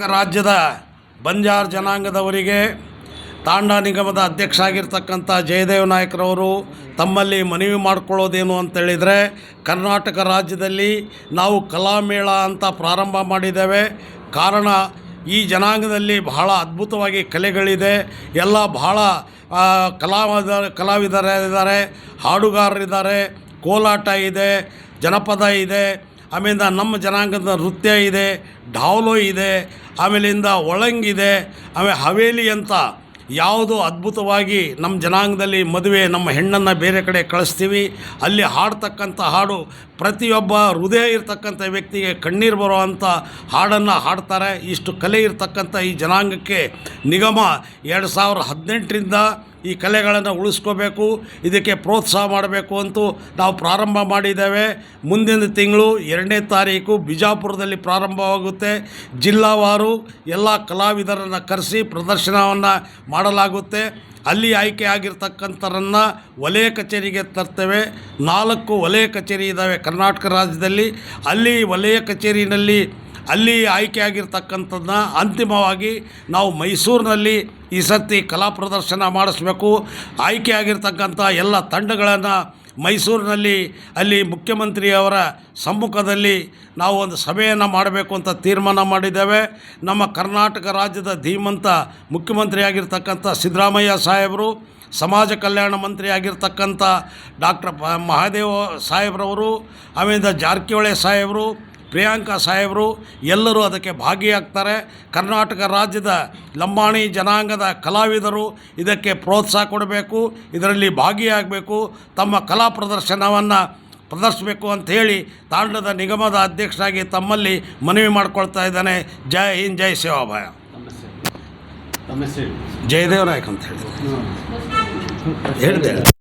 ಕರ್ನಾಟಕ ರಾಜ್ಯದ ಬಂಜಾರ್ ಜನಾಂಗದವರಿಗೆ ತಾಂಡ ನಿಗಮದ ಅಧ್ಯಕ್ಷ ಆಗಿರ್ತಕ್ಕಂಥ ಜಯದೇವ ನಾಯಕರವರು ತಮ್ಮಲ್ಲಿ ಮನವಿ ಮಾಡ್ಕೊಳ್ಳೋದೇನು ಅಂತೇಳಿದರೆ ಕರ್ನಾಟಕ ರಾಜ್ಯದಲ್ಲಿ ನಾವು ಕಲಾಮೇಳ ಅಂತ ಪ್ರಾರಂಭ ಮಾಡಿದ್ದೇವೆ. ಕಾರಣ, ಈ ಜನಾಂಗದಲ್ಲಿ ಬಹಳ ಅದ್ಭುತವಾಗಿ ಕಲೆಗಳಿದೆ. ಎಲ್ಲ ಬಹಳ ಕಲಾವಿದ, ಕಲಾವಿದರಿದ್ದಾರೆ, ಹಾಡುಗಾರರಿದ್ದಾರೆ, ಕೋಲಾಟ ಇದೆ, ಜನಪದ ಇದೆ. ಆಮೇಲಿಂದ ನಮ್ಮ ಜನಾಂಗದ ನೃತ್ಯ ಇದೆ, ಢಾವಲೋ ಇದೆ, ಆಮೇಲಿಂದ ಒಳಂಗಿದೆ ಆಮೇಲೆ ಹವೇಲಿ ಅಂತ ಯಾವುದು ಅದ್ಭುತವಾಗಿ ನಮ್ಮ ಜನಾಂಗದಲ್ಲಿ ಮದುವೆ ನಮ್ಮ ಹೆಣ್ಣನ್ನು ಬೇರೆ ಕಡೆ ಕಳಿಸ್ತೀವಿ. ಅಲ್ಲಿ ಹಾಡ್ತಕ್ಕಂಥ ಹಾಡು ಪ್ರತಿಯೊಬ್ಬ ಹೃದಯ ಇರತಕ್ಕಂಥ ವ್ಯಕ್ತಿಗೆ ಕಣ್ಣೀರು ಬರುವಂಥ ಹಾಡನ್ನು ಹಾಡ್ತಾರೆ. ಇಷ್ಟು ಕಲೆ ಇರತಕ್ಕಂಥ ಈ ಜನಾಂಗಕ್ಕೆ ನಿಗಮ ಎರಡು ಸಾವಿರ ಹದಿನೆಂಟರಿಂದ ಈ ಕಲೆಗಳನ್ನು ಉಳಿಸ್ಕೋಬೇಕು, ಇದಕ್ಕೆ ಪ್ರೋತ್ಸಾಹ ಮಾಡಬೇಕು ಅಂತೂ ನಾವು ಪ್ರಾರಂಭ ಮಾಡಿದ್ದೇವೆ. ಮುಂದಿನ ತಿಂಗಳು ಎರಡನೇ ತಾರೀಕು ಬಿಜಾಪುರದಲ್ಲಿ ಪ್ರಾರಂಭವಾಗುತ್ತೆ. ಜಿಲ್ಲಾವಾರು ಎಲ್ಲ ಕಲಾವಿದರನ್ನು ಕರೆಸಿ ಪ್ರದರ್ಶನವನ್ನು ಮಾಡಲಾಗುತ್ತೆ. ಅಲ್ಲಿ ಆಯ್ಕೆ ಆಗಿರ್ತಕ್ಕಂಥರನ್ನು ವಲಯ ಕಚೇರಿಗೆ ತರ್ತೇವೆ. ನಾಲ್ಕು ವಲಯ ಕಚೇರಿ ಇದ್ದಾವೆ ಕರ್ನಾಟಕ ರಾಜ್ಯದಲ್ಲಿ. ಅಲ್ಲಿ ವಲಯ ಕಚೇರಿನಲ್ಲಿ ಅಲ್ಲಿ ಆಯ್ಕೆಯಾಗಿರ್ತಕ್ಕಂಥದ್ದನ್ನ ಅಂತಿಮವಾಗಿ ನಾವು ಮೈಸೂರಿನಲ್ಲಿ ಈ ಸರ್ತಿ ಕಲಾ ಪ್ರದರ್ಶನ ಮಾಡಿಸ್ಬೇಕು. ಆಯ್ಕೆಯಾಗಿರ್ತಕ್ಕಂಥ ಎಲ್ಲ ತಂಡಗಳನ್ನು ಮೈಸೂರಿನಲ್ಲಿ ಅಲ್ಲಿ ಮುಖ್ಯಮಂತ್ರಿಯವರ ಸಮ್ಮುಖದಲ್ಲಿ ನಾವು ಒಂದು ಸಭೆಯನ್ನು ಮಾಡಬೇಕು ಅಂತ ತೀರ್ಮಾನ ಮಾಡಿದ್ದೇವೆ. ನಮ್ಮ ಕರ್ನಾಟಕ ರಾಜ್ಯದ ಧೀಮಂತ ಮುಖ್ಯಮಂತ್ರಿ ಆಗಿರ್ತಕ್ಕಂಥ ಸಿದ್ದರಾಮಯ್ಯ ಸಾಹೇಬರು, ಸಮಾಜ ಕಲ್ಯಾಣ ಮಂತ್ರಿ ಆಗಿರ್ತಕ್ಕಂಥ ಡಾಕ್ಟರ್ ಮಹಾದೇವ ಸಾಹೇಬ್ರವರು ಆಮೇಲೆ ಜಾರಕಿಹೊಳಿ ಸಾಹೇಬರು ಪ್ರಿಯಾಂಕಾ ಸಾಹೇಬರು ಎಲ್ಲರೂ ಅದಕ್ಕೆ ಭಾಗಿಯಾಗ್ತಾರೆ. ಕರ್ನಾಟಕ ರಾಜ್ಯದ ಲಂಬಾಣಿ ಜನಾಂಗದ ಕಲಾವಿದರು ಇದಕ್ಕೆ ಪ್ರೋತ್ಸಾಹ ಕೊಡಬೇಕು ಇದರಲ್ಲಿ ಭಾಗಿಯಾಗಬೇಕು ತಮ್ಮ ಕಲಾ ಪ್ರದರ್ಶನವನ್ನು ಪ್ರದರ್ಶಿಸಬೇಕು ಅಂಥೇಳಿ ತಾಂಡದ ನಿಗಮದ ಅಧ್ಯಕ್ಷರಾಗಿ ತಮ್ಮಲ್ಲಿ ಮನವಿ ಮಾಡ್ಕೊಳ್ತಾ ಇದ್ದಾನೆ. ಜೈ ಹಿಂದ್ ಜೈ ಸೇವಾಭಾಯ ಜಯದೇವ್ ನಾಯಕ್ ಅಂತ ಹೇಳಿ. ಹೇಳಿದೆ.